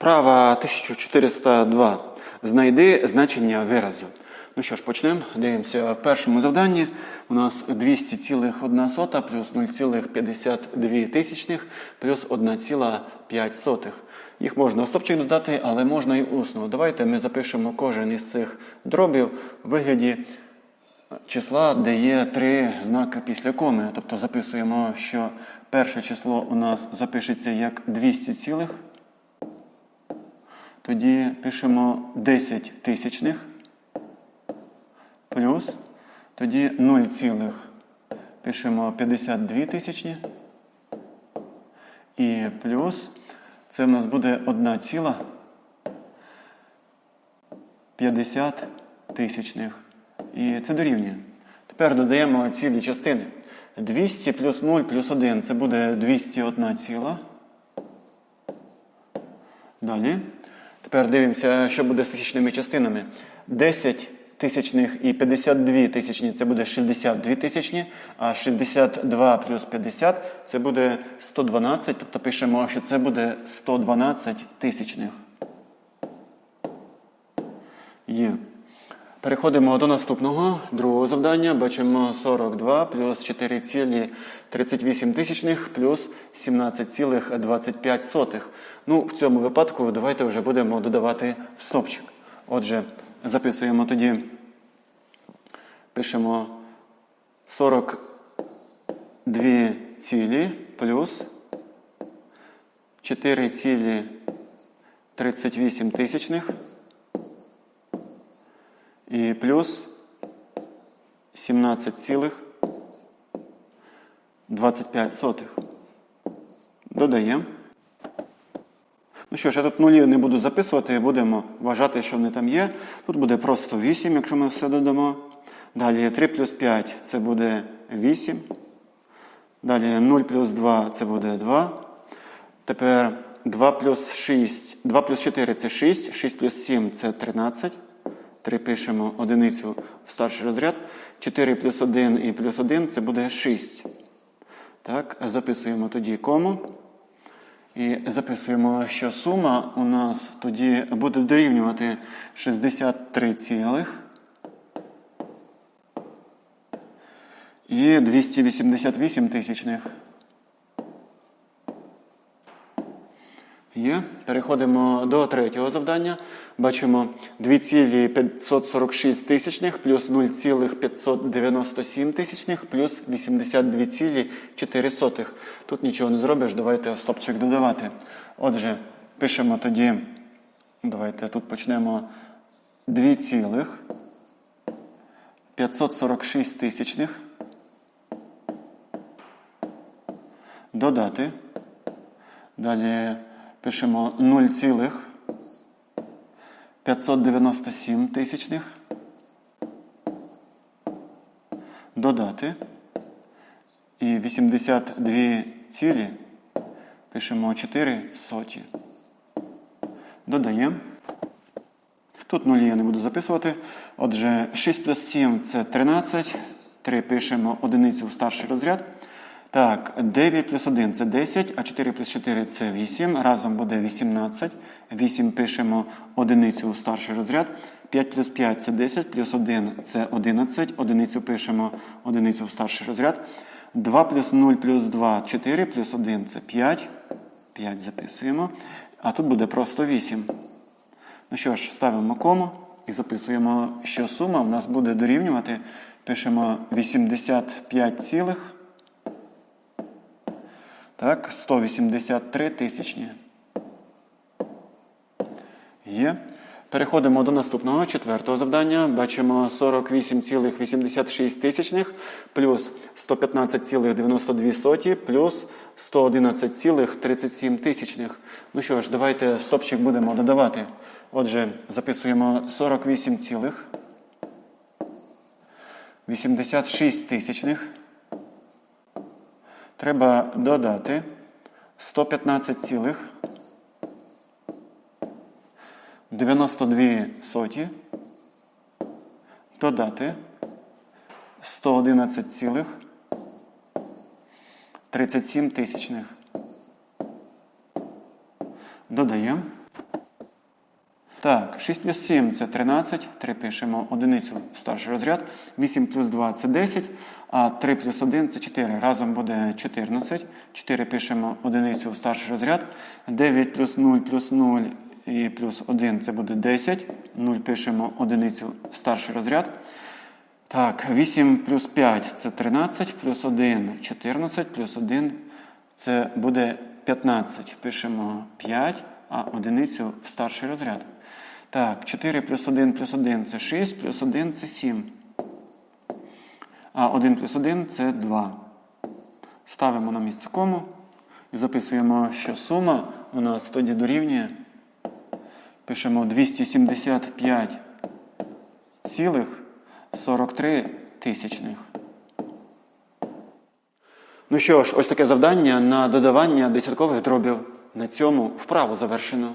Вправа 1402. Знайди значення виразу. Ну що ж, почнемо. Дивимося. В першому завданні у нас 200,1 плюс 0,52 тисячних плюс 1,5. Їх можна в стопчик додати, але можна і усно. Давайте ми запишемо кожен із цих дробів в вигляді числа, де є три знаки після коми. Тобто записуємо, що перше число у нас запишеться як 200 цілих. Тоді пишемо 10 тисячних плюс. Тоді 0 цілих пишемо 52 тисячні. І плюс це в нас буде 1 ціла 50 тисячних. І це дорівнює. Тепер додаємо цілі частини. 200 плюс 0 плюс 1 це буде 201 ціла. Далі. Тепер дивимося, що буде з тисячними частинами. 10 тисячних і 52 тисячні це буде 62 тисячні, а 62 плюс 50 це буде 112, тобто пишемо, що це буде 112 тисячних. Є. Переходимо до наступного, другого завдання. Бачимо 42 плюс 4,38 тисячних плюс 17,25. Ну, в цьому випадку давайте вже будемо додавати в стопчик. Отже, записуємо тоді, пишемо 42 цілі плюс 4,38 тисячних. І плюс 17,25. Додаємо. Ну що ж, я тут нулі не буду записувати, будемо вважати, що вони там є. Тут буде просто 8, якщо ми все додамо. Далі 3 плюс 5 це буде 8. Далі 0 плюс 2 це буде 2. Тепер 2 плюс 6, 2 плюс 4 це 6, 6 плюс 7 це 13. 3 пишемо одиницю в старший розряд. 4 плюс 1 і плюс 1 це буде 6. Так, записуємо тоді кому. І записуємо, що сума у нас тоді буде дорівнювати 63 цілих. І 288 тисячних. Є. Переходимо до третього завдання. Бачимо 2,546 тисячних плюс 0,597 тисячних плюс 82,4. Тут нічого не зробиш, давайте стопчик додавати. Отже, пишемо тоді, давайте тут почнемо 2,546 тисячних. Додати. Далі пишемо 0,597 тисячних. Додати. І 82 цілі пишемо 4 соті. Додаємо. Тут нулі я не буду записувати. Отже, 6 плюс 7 це 13. 3 пишемо одиницю в старший розряд. Так, 9 плюс 1 це 10, а 4 плюс 4 це 8. Разом буде 18. 8 пишемо одиницю у старший розряд. 5 плюс 5 це 10, плюс 1 це 11. Одиницю пишемо одиницю в старший розряд. 2 плюс 0 плюс 2 4, плюс 1 це 5. 5 записуємо. А тут буде просто 8. Ну що ж, ставимо кому і записуємо, що сума в нас буде дорівнювати. Пишемо 85 цілих. Так, 183 тисячні. Є. Переходимо до наступного четвертого завдання. Бачимо 48,86 тисячних плюс 115,92 плюс 111,37 тисячних. Ну що ж, давайте стопчик будемо додавати. Отже, записуємо 48, цілих 86 тисячних. Треба додати 115 цілих 92 соті. Додати 111 цілих 37 тисячних. Додаємо. 6 плюс 7 це 13. 3 пишемо одиницю в старший розряд. 8 плюс 2 це 10. А 3 плюс 1 це 4. Разом буде 14. 4 пишемо одиницю в старший розряд. 9 плюс 0 плюс 0 і плюс 1 це буде 10. 0 пишемо одиницю в старший розряд. Так, 8 плюс 5 це 13, плюс 1 14, плюс 1 це буде 15. Пишемо 5, а одиницю в старший розряд. Так, 4 плюс 1 плюс 1 це 6, плюс 1 це 7. А 1 плюс 1 це 2. Ставимо на місце кому і записуємо, що сума у нас тоді дорівнює. Пишемо 275 цілих 43 тисячних. Ну що ж, ось таке завдання на додавання десяткових дробів. На цьому вправу завершено.